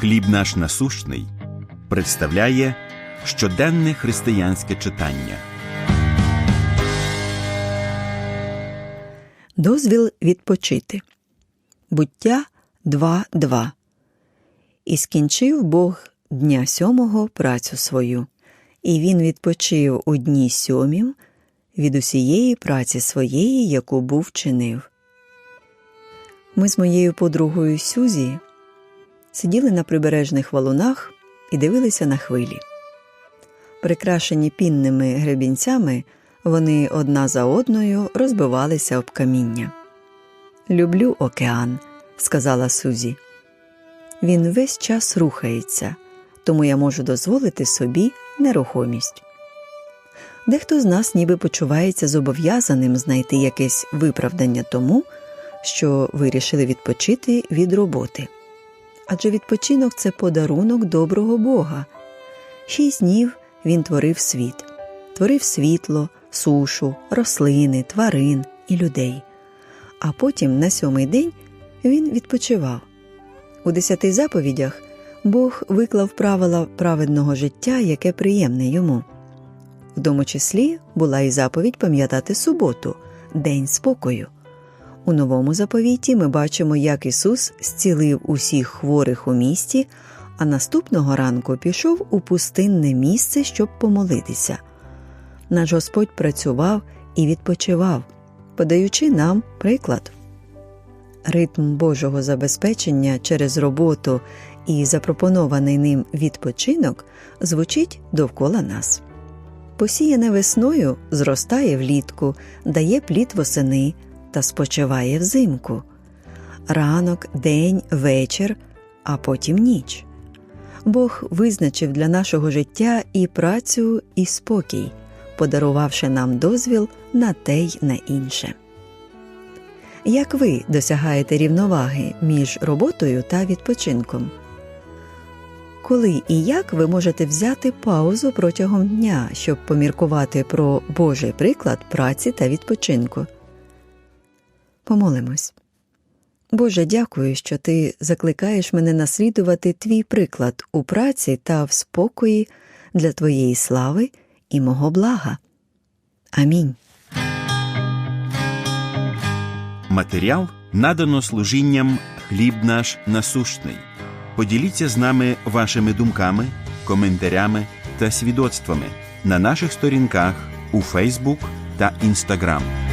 Хліб наш насущний представляє щоденне християнське читання. Дозвіл відпочити. Буття 2.2. І скінчив Бог дня сьомого працю свою, і він відпочив у дні сьомім від усієї праці своєї, яку був чинив. Ми з моєю подругою Сюзі сиділи на прибережних валунах і дивилися на хвилі. Прикрашені пінними гребінцями, вони одна за одною розбивалися об каміння. Люблю океан, сказала Сузі. Він весь час рухається, тому я можу дозволити собі нерухомість. Дехто з нас ніби почувається зобов'язаним знайти якесь виправдання тому, що вирішили відпочити від роботи. Адже відпочинок це подарунок доброго Бога. Шість днів він творив світ, творив світло, сушу, рослини, тварин і людей. А потім на сьомий день він відпочивав. У десяти заповідях Бог виклав правила праведного життя, яке приємне йому. В тому числі була і заповідь пам'ятати суботу, день спокою. У новому заповіті ми бачимо, як Ісус зцілив усіх хворих у місті, а наступного ранку пішов у пустинне місце, щоб помолитися. Наш Господь працював і відпочивав, подаючи нам приклад. Ритм Божого забезпечення через роботу і запропонований ним відпочинок звучить довкола нас. Посіяне весною зростає влітку, дає плід восени та спочиває взимку. Ранок, день, вечір, а потім ніч. Бог визначив для нашого життя і працю, і спокій, подарувавши нам дозвіл на те й на інше. Як ви досягаєте рівноваги між роботою та відпочинком? Коли і як ви можете взяти паузу протягом дня, щоб поміркувати про Божий приклад праці та відпочинку? Помолимось. Боже, дякую, що ти закликаєш мене наслідувати твій приклад у праці та в спокої для твоєї слави і мого блага. Амінь. Матеріал надано служінням Хліб наш насущний. Поділіться з нами вашими думками, коментарями та свідоцтвами на наших сторінках у Фейсбук та Інстаграм.